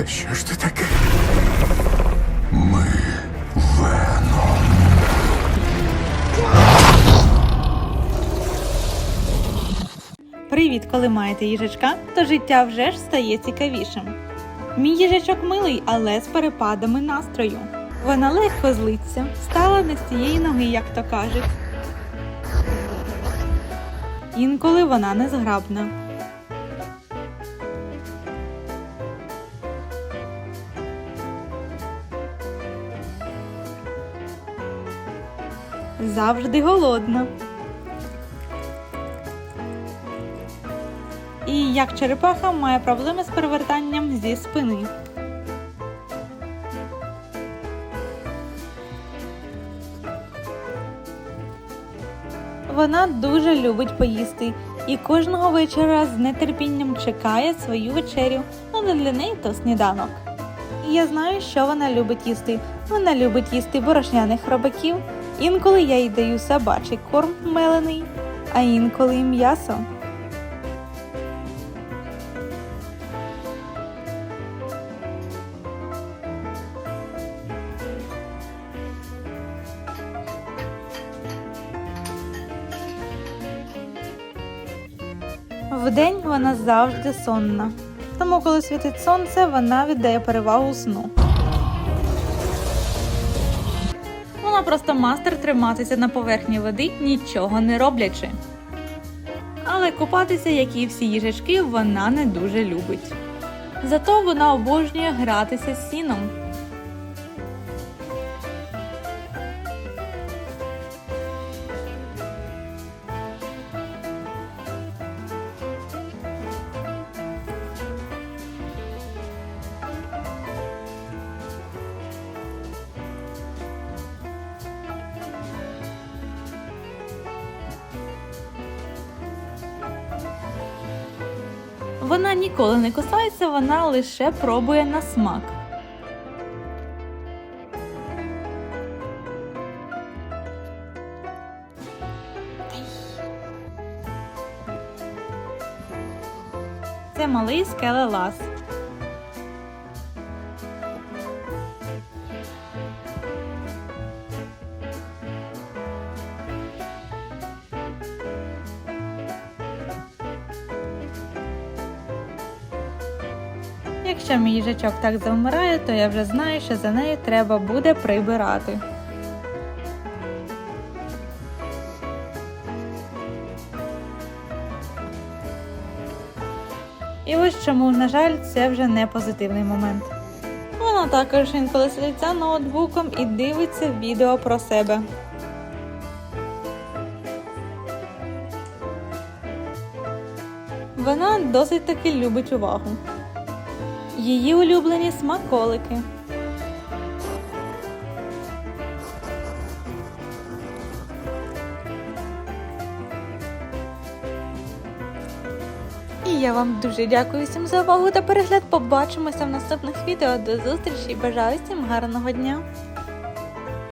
Та що ж це таке? Ми Веном. Привіт, коли маєте їжачка, то життя вже ж стає цікавішим. Мій їжачок милий, але з перепадами настрою. Вона легко злиться, стала не з цієї ноги, як то кажуть. Інколи вона незграбна. Завжди голодна. І як черепаха має проблеми з перевертанням зі спини. Вона дуже любить поїсти і кожного вечора з нетерпінням чекає свою вечерю, але для неї то сніданок. Я знаю, що вона любить їсти. Вона любить їсти борошняних хробаків. Інколи я їй даю собачий корм мелений, а інколи й м'ясо. Вдень вона завжди сонна. Тому, коли світить сонце, вона віддає перевагу сну. Вона просто мастер триматися на поверхні води, нічого не роблячи. Але купатися, як і всі їжачки, вона не дуже любить. Зато вона обожнює гратися з сіном. Вона ніколи не кусається, вона лише пробує на смак. Це малий скелелаз. Якщо мій їжачок так завмирає, то я вже знаю, що за нею треба буде прибирати. І ось чому, на жаль, це вже не позитивний момент. Вона також інколи сидить за ноутбуком і дивиться відео про себе. Вона досить таки любить увагу. Її улюблені смаколики. І я вам дуже дякую всім за увагу та перегляд. Побачимося в наступних відео. До зустрічі! і Бажаю всім гарного дня!